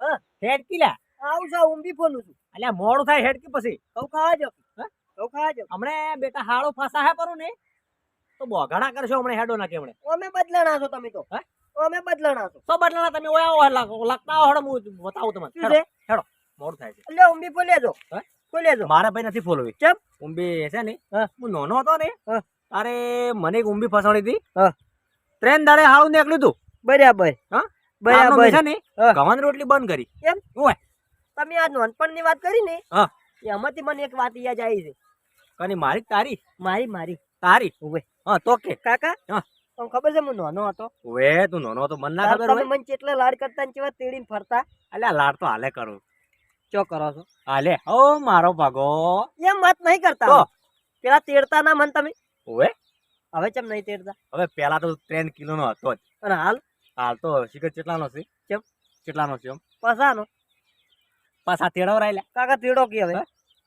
હા. હેડકી લ્યા આવું છે ઊંબી ફોલું છું અલ્યા મોડું થાય હેડકી પછી કઉ ખાવા જો હા? કઉ ખાવા જો હમણે બેટા હાળો ફસા હે પરું ને તો બોઘાડા કરશો હમણે હેડો ના કેમણે અમે બદલાણા છો તમે તો હા? અમે બદલાણા છો તો તમે ઓયા હું બતાવું તમને હેડો, મોડું થાય છે એટલે ઊંબી ફોલ્યા જો હા? જો મારા ભાઈ નથી ફોલવી ચમ? ઉંબી છે ને હા. નોનો હતો ને. તારે મને એક ઊંબી ફસાણી હતી હા. ટ્રેન દાડે હાળું નીકળ્યું તું બરાબર હા? બરાબર. છે ને હા. રોટલી બંધ કરી. કેમ? ઓય તમે આ નાનપણની વાત કરી ને હા. એમાંથી મને એક વાત યાદ આવી છે. કની મારી તારી? મારી મારી. તારી? ઓવે. હા તો કે. કાકા? હા. તમને ખબર છે હું નાનો હતો. ઓવે તું નાનો હતો મને ના ખબર હોય. મને કેટલા લાડ કરતા ને કેવા તેડીને ફરતા? અલ્યા લાડ તો હાલે કરું. ચો કરો છો? હાલે. ઓ મારો ભાગો. એમ વાત નહીં કરતા પેલા તેડતા ના મન તમે? ઓવે હવે ચમ નહીં તેડતા? હવે પેલા તો ત્રણ કિલો નો હતો જ. અને હાલ? હાલ તો શિખર કેટલાનો છે? કેમ? કેટલાનો છે એમ? પસાનો પાછા તેડાવ રાયલા. કાકા તેડો કે હવે?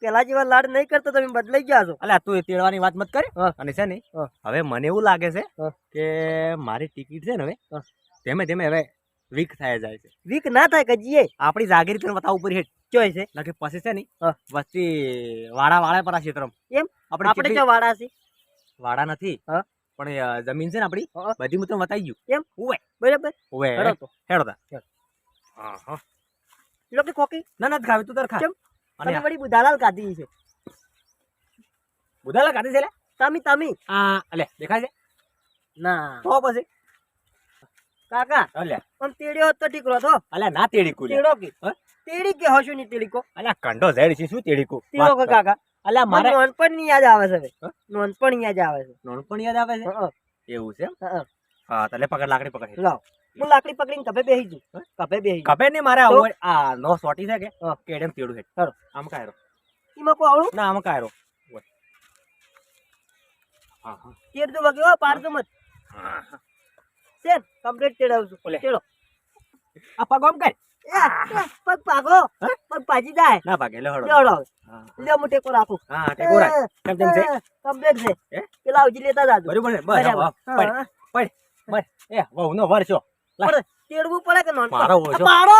પેલા જેવા લાડ નહીં કરતો તમે બદલાઈ ગયા છો. અલ્યા તું એ તેડવાની વાત મત કરે. અને છે ને હવે મને એવું લાગે છે કે મારી ટિકિટ છે ને હવે ધીમે ધીમે હવે વીક થાય જાય છે. વીક ના થાય કે જીએ? આપણી જાગીરી તને બતાવવું ઉપર હેઠ. ચોય છે. લખે પછી છે ને વસ્તી વાડા વાળા પર આ ક્ષેત્રમાં. એમ? આપણે આપણે ક્યાં વાડા છે? વાડા નથી. પણ જમીન છે ને આપણી બધી મિત્રો બતાવી ગયું બરાબર? ઓવે હેડો તો. હેડો તા. હા હા લોકો કોકી? ના ના ખાવે તું તાર ખા. કેમ? અને વળી બુધાલાલ કાધી છે. બુધાલાલ કાધી છે લે? તમી તમી. હા અલે દેખાય છે? ના. તો પછી? કાકા અલે પણ તેડ્યો તો ઠીક તો? અલે ના તેડી કુ તેડો કે? તેડી કે હશું નહીં તેડી કો અલે કંડો ઝેડ છે શું તેડી કો તેડો કાકા? મને મારે નોનપણની યાદ આવે છે હા? યાદ આવે છે. નોનપણ યાદ આવે છે? એવું છે? હા, હા. તલે પકડ લાકડી પકડ લાવ. હું લાકડી પકડીને કભે બેહી જઉં. હા? કભે બેહી કભે કપે ને મારે? આવું આ નો સોટી છે કે. કેડેમ તેડું હે હેડો. આમ કાયરો. ઈમાં કો આવડું? ના આમ કાયરો. હા હા. તેડ તો વગ્યો પાર તો મત. હા. છે કમ્પ્લીટ તેડાવશું ઓલે. તેડો. આ પગ આમ કર. એ, એ, પગ પાગો પગ પાજી જાય. ના પાકે લે હળો. લેવડો હા લે મો ટેકો રાખો. હા ટેકો રાખ. કેમ તેમ છે? કમ્પ્લીટ છે? પેલા આવજી લેતા જાજો. બરોબર બસ. પડ પડ બસ એ વહુ નો વર્ષો લાય. તેડવું પડે કે નોન મારો ઓછો. મારો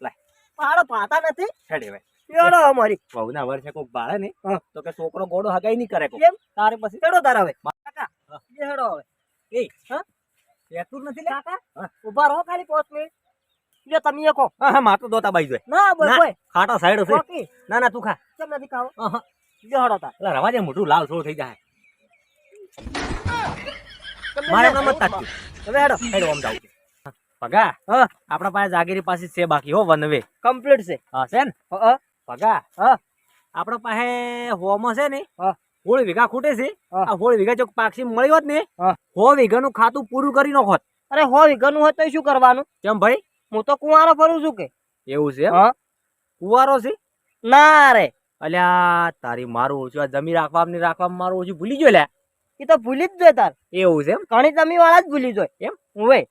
લાય. મારો પાતા નથી. હવે. તેડો અમારી. વહુ ના વર્ષે કોક બાળે ને? તો કે છોકરો ગોડો હગાઈ નહીં કરે. કેમ? તારે પછી તેડો તારા હવે. કાકા હેડો હવે. એ. હા? નથી લે. કાકા ઊભા રહો ખાલી પાંચ મિનિટ લે તમે એકો હા. હા માતો દોતા બાઈ જોય ના બોય ના. કોઈ ખાટો સાઈડ છે. ના ના તું ખા. કેમ નથી ખાવ? હા, જો હેડો એટલે રવા દે મોઢું લાલ થોડું થઈ જાય. મારે ના ખાવું. તાક્યું. હવે હેડો. હેડ ઓમ જાઉં પગા હા. આપણા પાસે જાગીરી પાસે છે બાકી હો વનવે. કમ્પ્લીટ છે. હા છે ને? હા પગા હા. આપણા પાસે હોમ છે ને હા. હોળ વીઘા ખૂટે છે. આ હોળ વીઘા જો પાક્ષી મળી હોત ને હો. હો વીઘાનું ખાતું પૂરું કરી નાખોત અરે હો વીઘાનું હોય તો શું કરવાનું? કેમ ભાઈ? હું તો કુંવારો ફરું છું કે. એવું છે કુવારો હા. કુંવારો છે? ના રે. અલ્યા તારી મારું ઓછું આ જમી રાખવા ને રાખવા મારું ઓછું ભૂલી ગયો એ તો ભૂલી જ જોઈએ તાર. એવું છે એમ? ઘણી જમી વાળા જ ભૂલી જોઈએ એમ? હું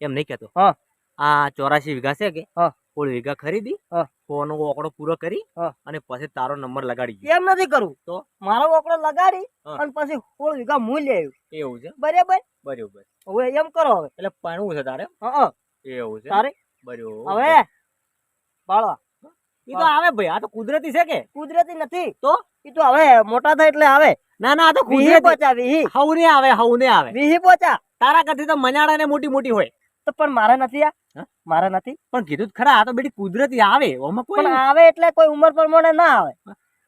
એમ નહીં કેતો હા. આ ચોરાશી વીઘા છે કે? હા. સોળ વીઘા ખરીદી હા. ફોનો ઓકડો પૂરો કરી. અને પછી તારો નંબર લગાડી એમ નથી કરવું તો? મારો ઓકડો લગાડી અને પછી સોળ વીઘા મૂલ્ય આવ્યું એવું છે બરાબર? બરાબર. હવે એમ કરો હવે. એટલે પાણવું છે તારે હા. એવું છે? તારે? હવે? બાળવા. એ તો આવે ભાઈ આ તો કુદરતી છે કે? કુદરતી નથી. તો? એ તો હવે મોટા થાય એટલે આવે. ના ના આ તો વીહી કુદરતી. પોચા વીહી. હવને આવે હવને આવે. વિહી પોચા. તારા કરતી તો મજાડા ને મોટી મોટી હોય. તો પણ મારે નથી આ. મારા મારે નથી. પણ કીધું જ ખરા આ તો બેટી કુદરતી આવે ઓમાં કોઈ આવે એટલે કોઈ ઉંમર પ્રમાણે ના આવે.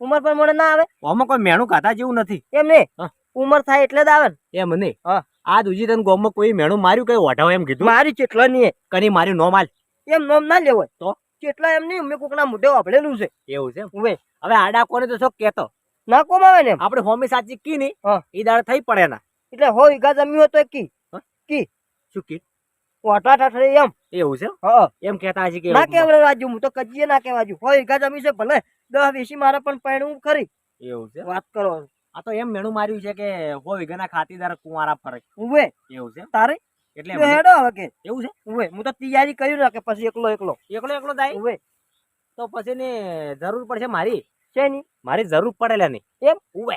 ઉંમર પ્રમાણે ના આવે. ઓમાં કોઈ મેણું ખાતા જેવું નથી. એમ નહીં. હા. ઉંમર થાય એટલે જ આવે ને. એમ નહીં. હા. આ દુજી તને ગોમમાં કોઈ મેણું માર્યું કઈ ઓઢાવ એમ કીધું? મારી ચેટલા નહીં કની માર્યું નો માલ. એમ નોમ ના લેવાય તો? ચેટલા એમ નહીં મેં કોકના મુઢે વાપરેલું છે. એવું છે. હવે હવે આડા કોને તો શોખ કેતો ના કોમ આવે ને આપણે હોમી સાચી કી નહીં. ઈ દાડ થઈ પડે ના. એટલે હો ઈગા જમી હોય તો કી. કી. શું કી? ઓટા ટાઠરે એમ. એવું છે? હા એમ કેતા હશે કે ના કેવા રાજુ હું તો કજીએ ના કેવાજુ હો ઈગા જમી છે ભલે. દસ વીસી મારે પણ પૈણું ખરી. એવું છે વાત કરો. આ તો એમ મેણું માર્યું છે કે હો વિઘના ખાતીદાર કુંવારા ફરે. ઉવે. એવું છે? તારે? એટલે હેડો હવે કે. એવું છે? ઉવે. હું તો તૈયારી કરી કે પછી એકલો એકલો. એકલો એકલો થાય? ઉવે. તો પછી ને જરૂર પડશે મારી? છે ની. મારી જરૂર પડેલા ની. એમ? ઉવે.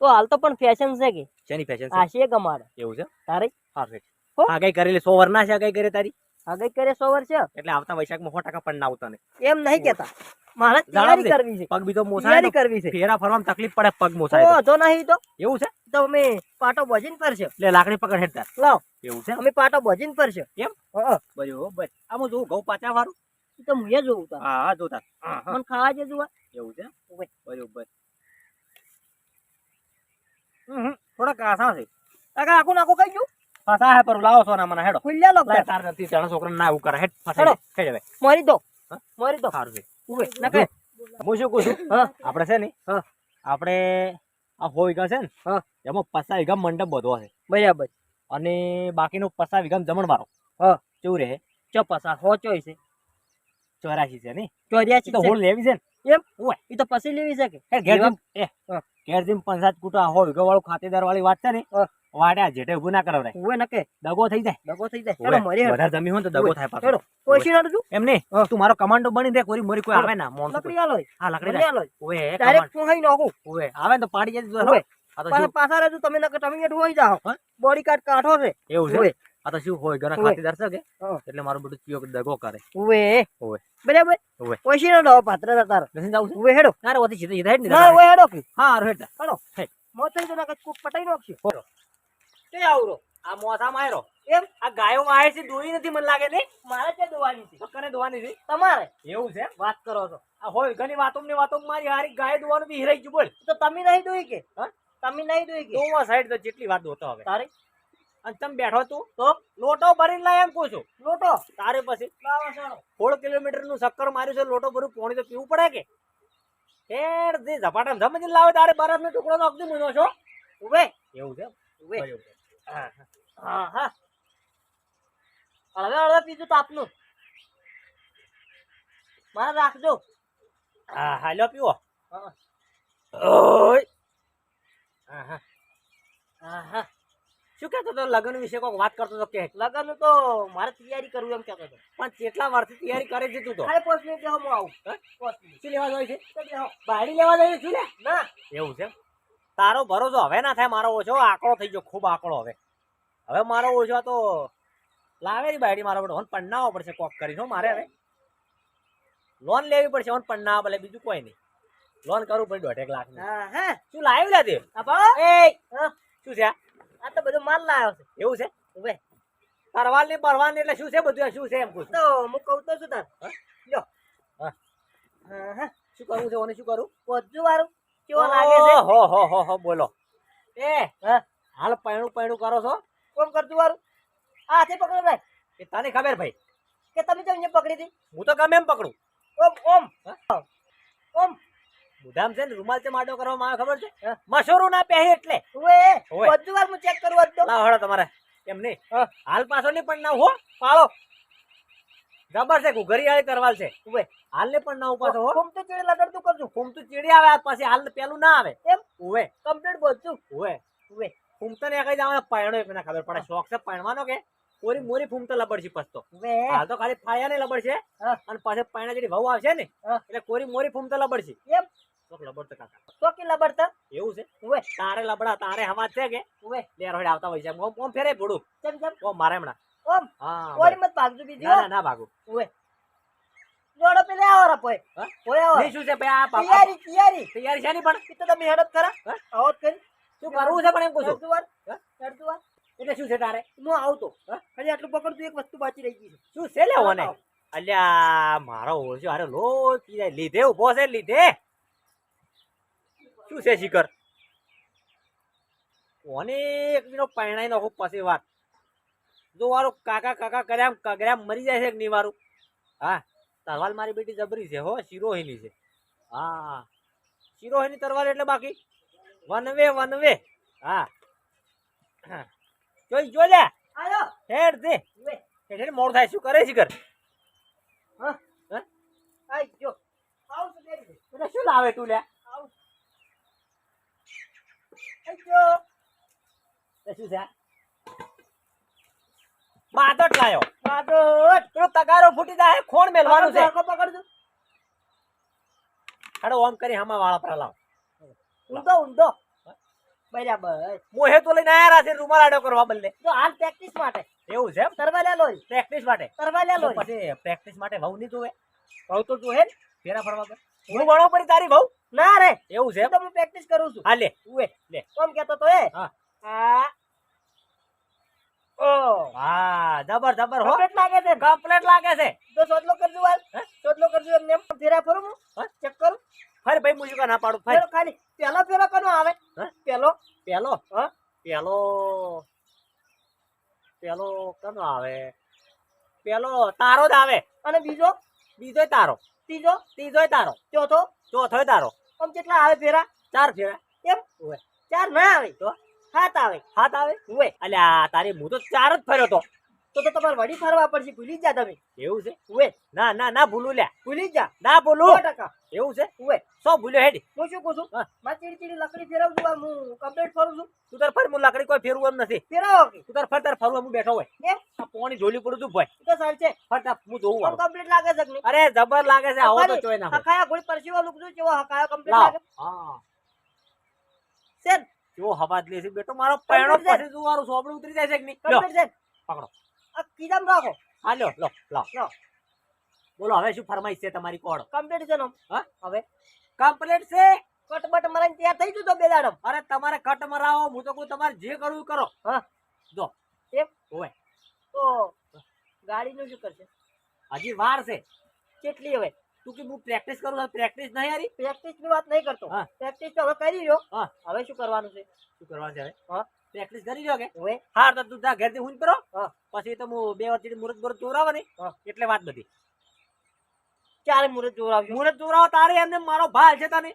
તો હાલ તો પણ ફેશન છે કે. શેની ફેશન આ છે ગમાડે એવું છે? તારે? હા ફેટ હો? કઈ કરેલી? સો વર ના છે કઈ કરે તારી? આગળ કરે સો વર્ષ? એટલે આવતા વૈશાખમાં સો ટકા પણ ના આવતા ને એમ નહીં કેતા. મારે તૈયારી કરવી છે. પગ બીજો મોસાય કરવી છે. ફેરા ફરવામાં તકલીફ પડે પગ મોસાય તો. નહીં તો? એવું છે? તો અમે પાટો બોજીને ફરશે. એટલે લાકડી પકડ હેડતા લાવ. એવું છે? અમે પાટો બોજીને ફરશે. એમ? હા બરોબર આમ જોઉં ઘઉં પાછા વાળું? તો મુએ જોઉં તા હા હા જોતા. હા હા. મને ખાવા જે જોવા એવું છે? બરોબર. હમ હમ. થોડા કાસા છે. કાકા આખું નાખું કઈ ગયું? ફસા હે પર લાવો સોના મને હેડો. ખુલ્યા લો લે તાર નથી તારા છોકરા ના ઉકર હેડ. જાય. થઈ જવાય મારી દો. મોરી દો. સારું છે. ઉભે નકે હું શું કહું છું? હા. આપણે છે ને હા. આપણે આ સો વીઘા છે ને હા. એમાં પસા વીઘા મંડપ બધો છે બરાબર. અને બાકીનો પસા વીઘા જમણ મારો હા. કેવું રહે? ચોપસા હો ચોઈ છે. ચોરાશી છે ને? ચોર્યાસી તો હોળ લેવી છે ને? એમ? ઈ તો પછી લેવી છે કે? એ ઘેર એ ઘેર જઈને પંચાયત કુટા હોય વીઘા વાળું ખાતેદાર વાળી વાત છે ને વાડ્યા જેટે ઉભું ના કરાવરાય. ઉવે નકે? દગો થઈ જાય. દગો થઈ જાય. મરી વધારે જમી હોય તો દગો થાય પાછો. કોશી ના તું એમ નહીં. તું મારો કમાન્ડો બની દે કોરી મોરી કોઈ આવે ના મોન લકડી આલો હા લકડી આલો ઓવે ડાયરેક્ટ હું હઈ નાખું કમાન્ડ. આવે ને તો પાડી જાય ઓવે. પાછા રહેજો તમે નકે તમે હેઠું હોઈ જાઓ. બોડી કાર્ડ કાઢો છે. એવું છે. આ તો શું હોય ઘણા. ખાતેદાર છે કે? એટલે મારું બધું ચિયો દગો કરે. ઓવે. ઓવે. બરાબર? ઓવે. પોઈસી નો પાત્ર તાર. નથી જાવ ઓવે હેડો. ના ઓથી સીધે સીધા હેડ ને ના ઓવે હેડો. હા હેડ. હેડો. હેડ. મોત તો નકર કુક પટાઈ નાખશે. બોલો. તે આવરો? આ મોથા માયરો એમ? આ ગાયો માં છે દોઈ નથી મને લાગે ને મારે કે દોવાની છે? કને દોવાની છે? તમારે? એવું છે? વાત કરો છો. આ હોય ઘણી વાતો ની વાતો મારી હારી ગાય દોવાનું બી હિરાઈ ગયું બોલ. તો તમે નહીં દોઈ કે? તમે નહીં દોઈ કે? દોવા સાઈડ તો જેટલી વાત દોતો હવે. તારે? અને તમે બેઠો તું તો લોટો ભરીને લાય એમ કહું છું. લોટો? તારે પછી સોળ કિલોમીટરનું ચક્કર માર્યું છે લોટો ભરું પોણી તો પીવું પડે કે? હેર જે ઝપાટા સમજી લાવે તારે બરફ નો ટુકડો તો અગદી મૂનો છો? ઉભે એવું છે ઉભે. હા, હા. હળવે હળવે પીધું તાપનું. મારે રાખજો. હા હા લ્યો પીવો. હા હા. હા હા. શું કહેતો તો લગ્ન વિશે કોઈક વાત કરતો તો કે? લગન તો મારે તૈયારી કરવું એમ કહેતો હતો. પણ કેટલા વર્ષથી તૈયારી કરે છે તું તો? અરે પોસ્ટ મિનિટ હું આવું? શું લેવા જાય છે? બાડી લેવા જાય છે ના? એવું છે તારો ભરોસો હવે ના થાય મારો ઓછો. આંકડો થઈ ગયો ખૂબ આંકડો હવે. હવે મારો ઓછો તો લાવે ની બાયડી મારો હોન પન્નાવો પડશે કોક કરીને મારે હવે. લોન લેવી પડશે ઓન પન્નાવા ભલે બીજું કોઈ નહીં. લોન કરવું પડે દોઢેક લાખ હા હા. શું લાવ્યું લે તે? એ! શું છે આ? આ તો બધો માલ લાવ્યો છે. એવું છે? ઉભે. પરવાલની પરવાલ એટલે શું છે બધું? શું છે એમ પૂછ તો હું કહું તો શું તાર? લ્યો. હા. હા શું કરવું છે? ઓને શું કરું? પોચું વાળું કેવો લાગે છે? હો હો હો હો બોલો. એ હા? હાલ પૈણું પૈણું કરો છો? કોમ કરતું વાળું આ હાથે પકડો ભાઈ. એ તને ખબર ભાઈ. કે તમે જેમ પકડી હતી? હું તો ગમે એમ પકડું. ઓમ ઓમ? ઓમ. મુધામ છે ને રૂમાલ છે માટો કરવામાં આવે ખબર છે? મશોરો ના પહેરી એટલે. ઓએ બધું વાર હું ચેક કરું હોત તો લાવ હળો તમારે. એમ નહીં. હાલ પાછો નહીં પણ ના હો. પાળો. જબર છે ઘરી વાળી તરવાલ છે. ઓએ. હાલ ને પણ ના પાછો હો. કોમ તો ચીડી લગાડતું કરજો. ફૂમ તો ચીડી આવે પછી હાલ પેલું ના આવે. એમ? ઓએ. કમ્પ્લીટ બધું. ઓએ. ઓએ. ફૂમ તો ને કઈ જવાનો પાયણો એક ના ખબર પડે. શોખ છે પાયણવાનો કે? કોરી મોરી ફૂમ તો લબડ છે પસ્તો હાલ તો ખાલી ફાયા ને લબડ છે અને પાછળ પાયણા જેડી વહુ આવશે ને? એટલે કોરી મોરી ફૂમ તો લબડ છે એમ? શોખ કરા તો કાકા. તો કે લબડતા? એવું છે? ઉવે. તારે લબડા તારે હવા છે કે? ઉવે. લેર હોડે આવતા હોય છે. ઓમ ઓમ ફેરે ભોડું ચમ ચમ ઓમ મારે હમણાં. ઓમ. હા ઓરી મત ભાગજો બીજી? ના ના ના ભાગું. જોડો પેલે આવો રા પોય પોય આવો. નહીં શું છે? ભાઈ આ તૈયારી તૈયારી. તૈયારી છે નહીં પણ? તો તમે હેડત ખરા આવો કરી. શું કરવું છે પણ એમ કહું છું? વાર હેડતું એટલે શું છે તારે? હું આવતો. હા? ખાલી આટલું પકડતું એક વસ્તુ બાકી રહી ગઈ છે. શું છે લેવો ને અલ્યા મારો ઓછો અરે લો લીધે ઊભો છે લીધે. શું છે શિખર? કોને એક દિનો પરણાઈ નાખો પછી વાત? જો વારું કાકા કાકા કર્યા કગર્યા મરી જાય છે કે નહીં વારું હા તરવાલ મારી બેટી જબરી છે હો શિરોહિની છે. હા શિરોહિની તરવાલ એટલે બાકી? One way one way. હા. હા. જોઈ જો લે હેડ દે. એટલે મોડું થાય. શું કરે શિખર? હા. હા? આઈ જો આવ તો દે. શું લાવે તું લે આવ આઈ જો એ શું છે. બાદટ લાયો. બાદટ. પેલો તગારો ફૂટી જાય ખોણ મેલવાનું છે. આખો પકડજો. હાડો ઓમ કરી હમા વાળા પર લાવ ઊંધો ઊંધો. બરાબર. મોહે તો લઈને આયા છે રૂમાલ આડો કરવા બદલે. તો હાલ પ્રેક્ટિસ માટે. એવું છે તરવા લે લોય પ્રેક્ટિસ માટે. તરવા લે લોય પછી પ્રેક્ટિસ માટે વહુ નહીં જોવે વહુ તો જોહે ને. ફેરા ફરવા કર હું વણો પર તારી વહુ? ના રે. એવું છે તો હું પ્રેક્ટિસ કરું છું. હા લે. કોમ કેતો તો એ. હા. ઓ હા જબર જબર હો. કમ્પ્લીટ લાગે છે. ને? લાગે છે. તો સોદલો કરજો હાલ. સોદલો કરજો એમને. ફેરા ફરું હું. ચેક કરું. ફરી ભાઈ મુજુકા ના પાડું ફરી. ખાલી. પેલો કનો આવે? પેલો? પેલો? હા? પેલો? પેલો કનો આવે? પેલો તારો જ આવે. અને બીજો? બીજો તારો. ત્રીજો? ત્રીજો તારો. ચોથો? ચોથો તારો. આમ કેટલા આવે ફેરા? ચાર ફેરા. એમ. ચાર ના આવે. તો? સાત આવે હાથ આવે? ઉએ અલ્યા તારે હું તો ચાર જ ફર્યો તો. તો તો તમારે વડી ફરવા પડશે ભૂલી જા તમે. એવું છે? ઉએ ના ના ના ભૂલું લ્યા. ભૂલી જા ના ભૂલું. ટકા. એવું છે? ઉએ સો ભૂલ્યો હેડ? હું શું કહું છું? હા. ચીડી ચીડી લકડી ફેરવું છું હું કમ્પ્લેટ ફરું છું. તું તાર ફર હું લાકડી કોઈ ફેરવું એમ નથી. ફેરવો તું તાર ફર તાર ફરવા હું બેઠો હોય. આ પોણી ઝોલી પડું તું ભાઈ તો સારું છે. ફર તાર હું જોઉં આમ કમ્પ્લેટ લાગે છે કે અરે જબર લાગે છે આવો તો ચોય ના હકાયા ગોળી પરસીવા લુક છું કેવો હકાયો કમ્પ્લીટ લાગે. હા. છે ને? જો હવાજ લે છે. બેટો મારો પૈણો. પછી જોવાનું સોપડું ઉતરી જાય છે કે નહીં? કમ્પ્લીટ છે. પકડો. આ કીધામ રાખો. હા લો લો લો બોલો હવે શું ફરમાઈશ છે તમારી કોડ કમ્પ્લીટ છે હા? હવે. કમ્પ્લીટ છે? કટ બટ મરાઈને તૈયાર થઈ જતો બે દાડમ. અરે તમારે કટ મરાવો હું તો કહું તમારે જે કરવું કરો. હા. જો. એમ? હોય તો ગાડીનું શું કરશે? હજી વાર છે. કેટલી હવે? તું કે હું પ્રેક્ટિસ કરું છું પ્રેક્ટિસ નહીં યારી પ્રેક્ટિસની વાત નહીં કરતો. પ્રેક્ટિસ તો હવે કરી લો હવે શું કરવાનું છે? શું કરવાનું છે હવે? પ્રેક્ટિસ કરી લો કે? હવે. હા તો તું ઘેરથી હું કરો. પછી તો હું બે વર્ષથી મુરત મુરત ચોરાવવાની હા. એટલે વાત બધી. ચારે મુહૂર્ત ચોરાવ મુરત ચોરાવો તારે એમને મારો ભાલ છે તને.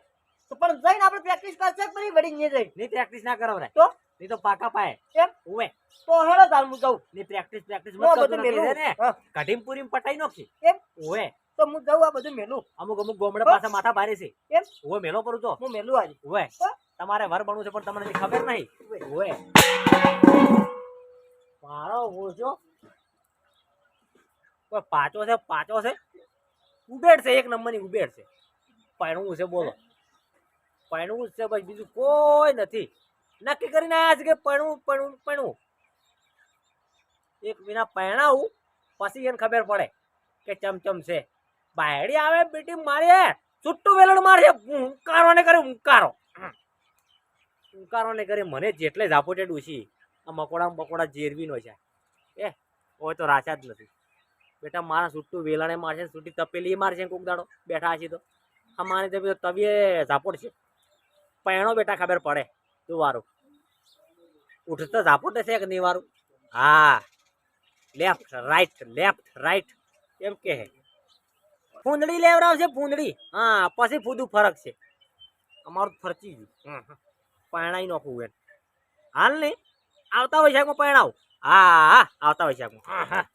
તો પણ જઈને આપણે પ્રેક્ટિસ કરશે પછી વળી નહીં જઈ? નહીં પ્રેક્ટિસ ના કરો રે. તો? નહીં તો પાકા પાય. કેમ? ઓવે તો હેડો તાર હું જઉં. નહીં પ્રેક્ટિસ પ્રેક્ટિસ મત મેલું. ને. કઢીમ પૂરીમ પટાઈ નોખી કેમ? ઓવે તો હું જઉં આ બધું મેલું. અમુક અમુક ગોમડા પાસે માથા ભારે છે. એમ હું મેલો કરું તો. હું મેલું આજે. હોય તમારે વર બનવું છે પણ તમને ખબર નહીં. હોય મારો ઓછો. કોઈ પાચો છે પાચો છે. ઉબેડ છે એક નંબરની ઉબેડ છે. પૈણવું છે બોલો. પૈણવું છે ભાઈ બીજું કોઈ નથી. નક્કી કરીને આવ્યા છે કે પૈણવું પૈણવું પૈણવું એક વિના પૈણાવું પછી એને ખબર પડે કે ચમચમ છે. બાયડી આવે બેટી મારી છુટ્ટું વેલણ મારશે હુંકારો ને કરે હુંકારો હુંકારો ને કરે, મને જેટલે ઝાપોટે ડૂસી આ મકોડા મકોડા જેરવી છે. એ, હોય તો રાચા જ નથી. બેટા, મારા છૂટું વેલણે મારશે છૂટી તપેલી મારશે કોક દાડો, બેઠા હશે તો. આ મારે તો તવીએ ઝાપોટ છે. પૈણો બેટા ખબર પડે, તું વારું. ઉઠતો ઝાપોટ છે કે નહીં વારું? હા. લેફ્ટ રાઈટ લેફ્ટ રાઈટ એમ કે હે ફૂંદડી લેવડાવશે, પૂંદડી. હા, પછી ફૂદું ફરક છે અમારું ફરચી ગયું. પરણાઈ નાખવું એમ હાલ નહીં આવતા વૈશાખમાં પરણાવ. હા હા, આવતા વૈશાખમાં. હા હા.